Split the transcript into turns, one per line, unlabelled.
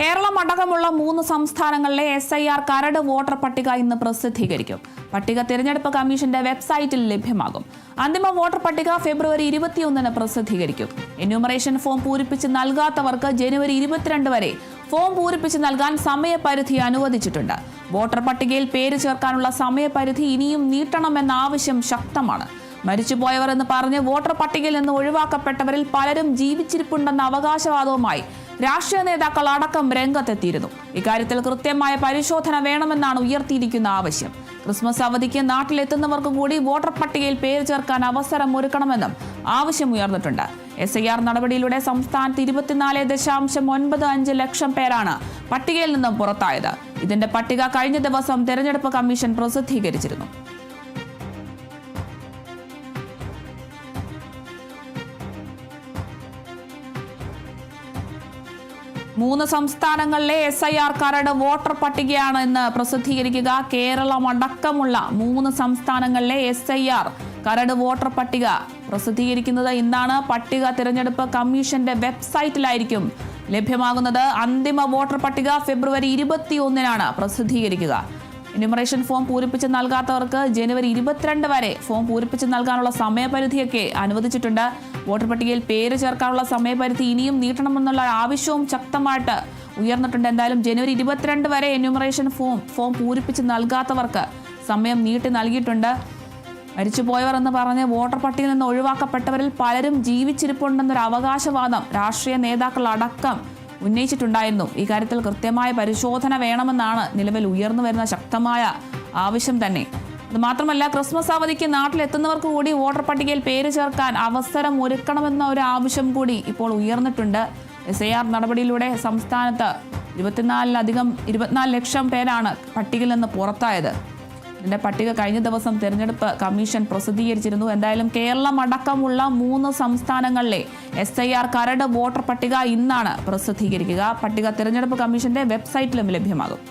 കേരളം അടക്കമുള്ള മൂന്ന് സംസ്ഥാനങ്ങളിലെ എസ് ഐ ആർ കരട് വോട്ടർ പട്ടിക ഇന്ന് പ്രസിദ്ധീകരിക്കും. പട്ടിക തിരഞ്ഞെടുപ്പ് കമ്മീഷന്റെ വെബ്സൈറ്റിൽ ലഭ്യമാകും. അന്തിമ വോട്ടർ പട്ടിക ഫെബ്രുവരി ഇരുപത്തിയൊന്നിന് പ്രസിദ്ധീകരിക്കും. എന്യൂമറേഷൻ ഫോം പൂരിപ്പിച്ച് നൽകാത്തവർക്ക് ജനുവരി ഇരുപത്തിരണ്ട് വരെ ഫോം പൂരിപ്പിച്ച് നൽകാൻ സമയപരിധി അനുവദിച്ചിട്ടുണ്ട്. വോട്ടർ പട്ടികയിൽ പേര് ചേർക്കാനുള്ള സമയപരിധി ഇനിയും നീട്ടണമെന്ന ആവശ്യം ശക്തമാണ്. മരിച്ചുപോയവർ എന്ന് പറഞ്ഞ് വോട്ടർ പട്ടികയിൽ നിന്ന് ഒഴിവാക്കപ്പെട്ടവരിൽ പലരും ജീവിച്ചിരിപ്പുണ്ടെന്ന അവകാശവാദവുമായി രാഷ്ട്രീയ നേതാക്കൾ അടക്കം രംഗത്തെത്തിയിരുന്നു. ഇക്കാര്യത്തിൽ കൃത്യമായ പരിശോധന വേണമെന്നാണ് ഉയർത്തിയിരിക്കുന്ന ആവശ്യം. ക്രിസ്മസ് അവധിക്ക് നാട്ടിലെത്തുന്നവർക്ക് കൂടി വോട്ടർ പട്ടികയിൽ പേര് ചേർക്കാൻ അവസരം ഒരുക്കണമെന്നും ആവശ്യം ഉയർന്നിട്ടുണ്ട്. എസ് ഐ ആർ നടപടിയിലൂടെ സംസ്ഥാനത്ത് ഇരുപത്തിനാല് ദശാംശം ഒൻപത് അഞ്ച് ലക്ഷം പേരാണ് പട്ടികയിൽ നിന്നും പുറത്തായത്. ഇതിന്റെ പട്ടിക കഴിഞ്ഞ ദിവസം തെരഞ്ഞെടുപ്പ് കമ്മീഷൻ പ്രസിദ്ധീകരിച്ചിരുന്നു. മൂന്ന് സംസ്ഥാനങ്ങളിലെ എസ് ഐ ആർ കരട് വോട്ടർ പട്ടികയാണ് ഇന്ന് പ്രസിദ്ധീകരിക്കുക. കേരളം അടക്കമുള്ള മൂന്ന് സംസ്ഥാനങ്ങളിലെ എസ് ഐ ആർ കരട് വോട്ടർ പട്ടിക പ്രസിദ്ധീകരിക്കുന്നത് ഇന്നാണ്. പട്ടിക തിരഞ്ഞെടുപ്പ് കമ്മീഷന്റെ വെബ്സൈറ്റിലായിരിക്കും ലഭ്യമാകുന്നത്. അന്തിമ വോട്ടർ പട്ടിക ഫെബ്രുവരി ഇരുപത്തിയൊന്നിനാണ് പ്രസിദ്ധീകരിക്കുക. എന്യൂമറേഷൻ ഫോം പൂരിപ്പിച്ച് നൽകാത്തവർക്ക് ജനുവരി ഇരുപത്തിരണ്ട് വരെ ഫോം പൂരിപ്പിച്ച് നൽകാനുള്ള സമയപരിധിയൊക്കെ അനുവദിച്ചിട്ടുണ്ട്. വോട്ടർ പട്ടികയിൽ പേര് ചേർക്കാനുള്ള സമയപരിധി ഇനിയും നീട്ടണമെന്നുള്ള ആവശ്യവും ശക്തമായിട്ട് ഉയർന്നിട്ടുണ്ട്. എന്തായാലും ജനുവരി ഇരുപത്തിരണ്ട് വരെ എന്യൂമറേഷൻ ഫോം ഫോം പൂരിപ്പിച്ച് നൽകാത്തവർക്ക് സമയം നീട്ടി നൽകിയിട്ടുണ്ട്. മരിച്ചുപോയവർ എന്ന് പറഞ്ഞ് വോട്ടർ പട്ടികയിൽ നിന്ന് ഒഴിവാക്കപ്പെട്ടവരിൽ പലരും ജീവിച്ചിരിപ്പുണ്ടെന്നൊരു അവകാശവാദം രാഷ്ട്രീയ നേതാക്കൾ അടക്കം ഉന്നയിച്ചിട്ടുണ്ടായിരുന്നു. ഇക്കാര്യത്തിൽ കൃത്യമായ പരിശോധന വേണമെന്നാണ് നിലവിൽ ഉയർന്നു വരുന്ന ശക്തമായ ആവശ്യം തന്നെ. മാത്രമല്ല ക്രിസ്മസ് അവധിക്ക് നാട്ടിലെത്തുന്നവർക്ക് കൂടി വോട്ടർ പട്ടികയിൽ പേര് ചേർക്കാൻ അവസരം ഒരുക്കണമെന്ന ഒരു ആവശ്യം കൂടി ഇപ്പോൾ ഉയർന്നിട്ടുണ്ട്. എസ് ഐ ആർ നടപടിയിലൂടെ സംസ്ഥാനത്ത് ഇരുപത്തിനാലിലധികം ഇരുപത്തിനാല് ലക്ഷം പേരാണ് പട്ടികയിൽ നിന്ന് പുറത്തായത്. ഇതിന്റെ പട്ടിക കഴിഞ്ഞ ദിവസം തിരഞ്ഞെടുപ്പ് കമ്മീഷൻ പ്രസിദ്ധീകരിച്ചിരുന്നു. എന്തായാലും കേരളം അടക്കമുള്ള മൂന്ന് സംസ്ഥാനങ്ങളിലെ എസ് ഐ ആർ കരട് വോട്ടർ പട്ടിക ഇന്നാണ് പ്രസിദ്ധീകരിക്കുക. പട്ടിക തിരഞ്ഞെടുപ്പ് കമ്മീഷന്റെ വെബ്സൈറ്റിലും ലഭ്യമാകും.